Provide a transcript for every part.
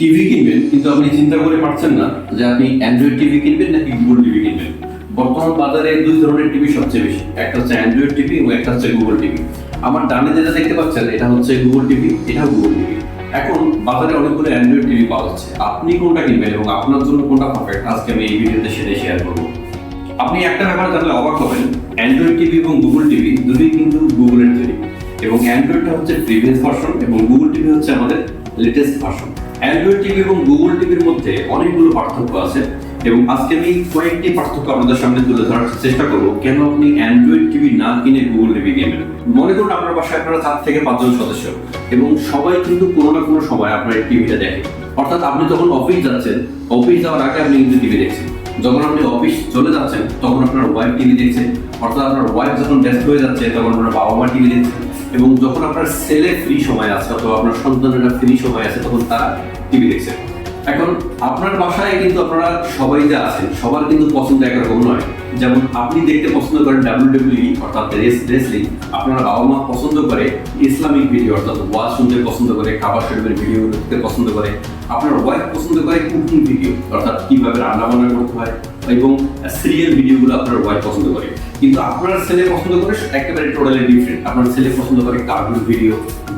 TV কিনবেন, কিন্তু আপনি চিন্তা করে পারছেন না যে আপনি অ্যান্ড্রয়েড টিভি কিনবেন নাকি গুগল টিভি কিনবেন। বর্তমান বাজারে দুই ধরনের টিভি সবচেয়ে বেশি, একটা হচ্ছে অ্যান্ড্রয়েড টিভি এবং একটা হচ্ছে গুগল টিভি। আমার ডানে যেটা দেখতে পাচ্ছেন, এটা হচ্ছে গুগল টিভি এটাও গুগল টিভি। এখন বাজারে অনেকগুলো অ্যান্ড্রয়েড টিভি পাওয়া যাচ্ছে। আপনি কোনটা কিনবেন এবং আপনার জন্য কোনটা পারফেক্ট আজকে আমি এই ভিডিওতে সেটাই শেয়ার করব। আপনি একটা ব্যাপার জানলে অবাক হবেন অ্যান্ড্রয়েড টিভি এবং গুগল টিভি দুটোই কিন্তু গুগলের তৈরি। এবং অ্যান্ড্রয়েডটা হচ্ছে প্রিভিয়াস ভার্সন এবং গুগল টিভি হচ্ছে আমাদের লেটেস্ট ভার্সন অ্যান্ড্রয়েড টিভি এবং গুগল টিভির মধ্যে অনেকগুলো পার্থক্য আছে এবং আজকে আমি কয়েকটি পার্থক্য আপনাদের সামনে তুলে ধরার চেষ্টা করব। কেন আপনি অ্যান্ড্রয়েড টিভি না কিনে গুগল টিভি কিনবেন মনে করুন আপনার বাসায় আপনারা চার থেকে পাঁচজন সদস্য এবং সবাই কিন্তু কোনো না কোনো সময় আপনার টিভিটা দেখে। অর্থাৎ আপনি যখন অফিস যাচ্ছেন অফিস যাওয়ার আগে আপনি কিন্তু টিভি দেখছেন। যখন আপনি অফিস চলে যাচ্ছেন, তখন আপনার ওয়াইফ টিভি দেখছে। অর্থাৎ আপনার ওয়াইফ যখন ব্যস্ত হয়ে যাচ্ছে, তখন আপনার বাবা মা টিভি দেখছে। এবং যখন আপনার ছেলে ফ্রি সময় আছে, অথবা আপনার সন্তানেরা ফ্রি সময় আছে, তখন তারা টিভি দেখছে। এখন আপনার বাসায় কিন্তু আপনারা সবাই যে আছেন, সবার কিন্তু পছন্দ একরকম নয়। যেমন আপনি দেখতে পছন্দ করেন ডাব্লিউডাব্লিউই অর্থাৎ রেসলিং আপনার বাবা মা পছন্দ করে ইসলামিক ভিডিও অর্থাৎ ওয়াজ শুনতে পছন্দ করে, খাবার শরীরের ভিডিও দেখতে পছন্দ করে, আপনার ওয়াইফ পছন্দ করে কুকিং ভিডিও অর্থাৎ কীভাবে রান্না বান্না করতে হয় এবং সিরিয়াল ভিডিওগুলো আপনার ওয়াইফ পছন্দ করে। কিন্তু আপনার ছেলে পছন্দ করে, একেবারে টোটালি ডিফারেন্ট আপনার ছেলে পছন্দ করে কার্টুন ভিডিও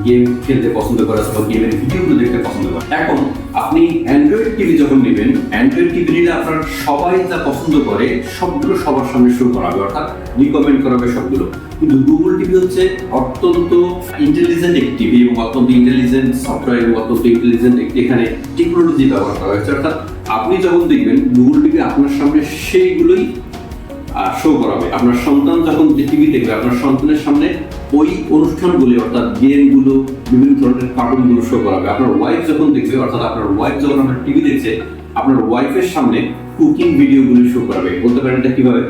গেম খেলতে পছন্দ করে অথবা গেমের ভিডিওগুলো দেখতে পছন্দ করে। এখন আপনি অ্যান্ড্রয়েড টিভি যখন নেবেন অ্যান্ড্রয়েড টিভি নিলে আপনার সবাই যা পছন্দ করে, সবগুলো সবার সামনে শুরু করাবে অর্থাৎ রিকমেন্ড করাবে সবগুলো। কিন্তু গুগল টিভি হচ্ছে অত্যন্ত ইন্টেলিজেন্ট একটি টিভি এবং অত্যন্ত ইন্টেলিজেন্ট সফটওয়্যার এবং অত্যন্ত ইন্টেলিজেন্ট একটি এখানে টেকনোলজি ব্যবহার করা হয়েছে। অর্থাৎ আপনি যখন দেখবেন গুগল টিভি আপনার সামনে সেইগুলোই শো করাবে। আপনার সন্তান যখন টিভি দেখবে, আপনার সন্তানের সামনে ওই অনুষ্ঠানগুলি, অর্থাৎ গেমগুলো, বিভিন্ন ধরনের কার্টুনগুলো শো করাবে। আপনার ওয়াইফ যখন দেখবে, অর্থাৎ আপনার ওয়াইফ যখন আপনার টিভি দেখছে, আপনার ওয়াইফের সামনে কুকিং ভিডিওগুলি শো করাবে। বলতে পারেন এটা কীভাবে?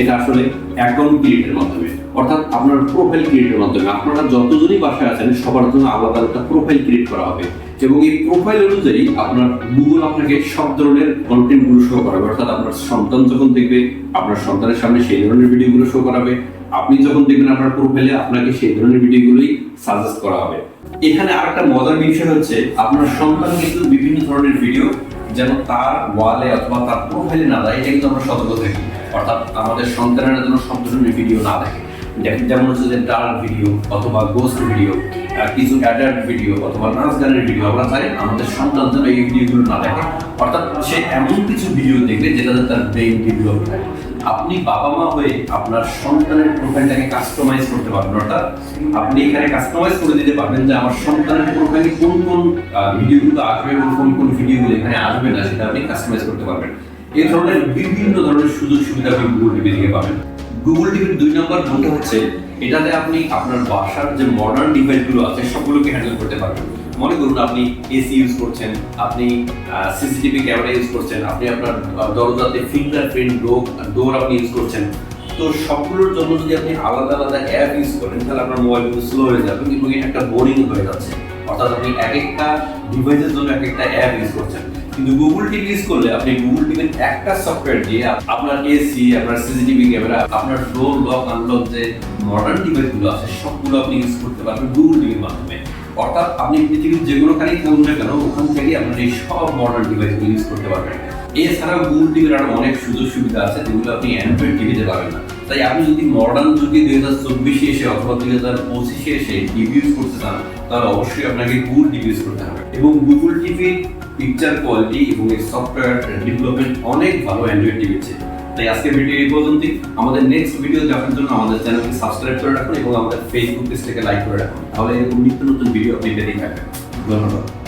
এটা আসলে অ্যাকাউন্ট ক্রিয়েটের মাধ্যমে, অর্থাৎ আপনার প্রোফাইল ক্রিয়েটের মাধ্যমে। আপনারা যতজনই বাসায় আছেন, সবার জন্য আলাদা আলাদা প্রোফাইল ক্রিয়েট করা হবে। এবং এই প্রোফাইল অনুযায়ী আপনার গুগল আপনাকে সব ধরনের কন্টেন্টগুলো শো করাবে। অর্থাৎ আপনার সন্তান যখন দেখবে, আপনার সন্তানের সামনে সেই ধরনের ভিডিওগুলো শো করাবে। আপনি যখন দেখবেন আপনার প্রোফাইলে আপনাকে সেই ধরনের ভিডিওগুলোই সাজেস্ট করা হবে। এখানে আরেকটা মজার বিষয় হচ্ছে, আপনার সন্তান কিন্তু বিভিন্ন ধরনের ভিডিও যেন তার ওয়ালে অথবা তার প্রোফাইলে না দেয় এটা কিন্তু আমরা সতর্ক থাকি। অর্থাৎ আমাদের সন্তানের যেন সব ভিডিও না দেখে। যেমন হচ্ছে যে ডার্ক ভিডিও অথবা গোস্ট ভিডিও কিছু অ্যাডাল্ট ভিডিও অথবা নাচ গানের ভিডিও আমরা চাই আমাদের সন্তান যেন এই ভিডিওগুলো না দেখে। অর্থাৎ সে এমন কিছু ভিডিও দেখবে যেটাতে তার ব্রেইন ডেভেলপ হয়। আপনি বাবা মা হয়ে আপনার সন্তানের প্রোফাইলটাকে কাস্টমাইজ করতে পারবেন, অর্থাৎ আপনি এখানে কাস্টমাইজ করে দিতে পারবেন যে আমার সন্তানের প্রোফাইলে কোন কোন ভিডিওগুলো আসবে এবং কোন কোন ভিডিওগুলো এখানে আসবে না, সেটা আপনি কাস্টমাইজ করতে পারবেন। এই ধরনের বিভিন্ন ধরনের সুযোগ সুবিধা আপনি গুগল টিভি থেকে পাবেন। গুগল টিভির দুই নম্বর গুণটা হচ্ছে, এটাতে আপনি আপনার বাসার যে মডার্ন ডিভাইসগুলো আছে, সবগুলোকে হ্যান্ডেল করতে পারবেন। মনে করুন আপনি এসি ইউজ করছেন, আপনি সিসিটিভি ক্যামেরা ইউজ করছেন, আপনি আপনার দরজাতে ফিঙ্গার প্রিন্ট ডোর আপনি ইউজ করছেন। তো সবগুলোর জন্য যদি আপনি আলাদা আলাদা অ্যাপ ইউজ করেন, তাহলে আপনার মোবাইল কিন্তু স্লো হয়ে যাবে কিন্তু একটা বোরিং হয়ে যাচ্ছে। অর্থাৎ আপনি এক একটা ডিভাইসের জন্য এক একটা অ্যাপ ইউজ করছেন। কিন্তু গুগল টিভি ইউজ করলে আপনি গুগল টিভির একটা সফটওয়্যার দিয়ে আপনার এসি আপনার সিসিটিভি ক্যামেরা আপনার ডোর লক আনলক যে মডার্ন ডিভাইসগুলো আছে, সবগুলো আপনি ইউজ করতে পারবেন গুগল টিভির মাধ্যমে। অর্থাৎ আপনি পৃথিবীর যে কোনোখানেই থাকুন না কেন, ওখান থেকে আপনার এই সব মডার্ন ডিভাইসগুলো ইউজ করতে পারবেন। এছাড়াও গুগল টিভির আরও অনেক সুযোগ সুবিধা আছে, যেগুলো আপনি অ্যান্ড্রয়েড টিভিতে পাবেন না। তাই আপনি যদি মডার্ন যুগে দুই হাজার চব্বিশে এসে অথবা দুই হাজার পঁচিশে এসে টিভি ইউজ করতে চান, তাহলে অবশ্যই আপনাকে গুগল টিভি ইউজ করতে হবে। এবং গুগল টিভির পিকচার কোয়ালিটি এবং এর সফটওয়্যার ডেভেলপমেন্ট অনেক ভালো অ্যান্ড্রয়েড টিভির চেয়ে। তাই আজকের ভিডিও এই পর্যন্তই। আমাদের নেক্সট ভিডিও দেখার জন্য আমাদের চ্যানেলকে সাবস্ক্রাইব করে রাখুন এবং আমাদের ফেসবুক পেজটাকে লাইক করে রাখুন। তাহলে এরকম নিত্য নতুন ভিডিও আপনি পেতেই থাকবেন। ধন্যবাদ।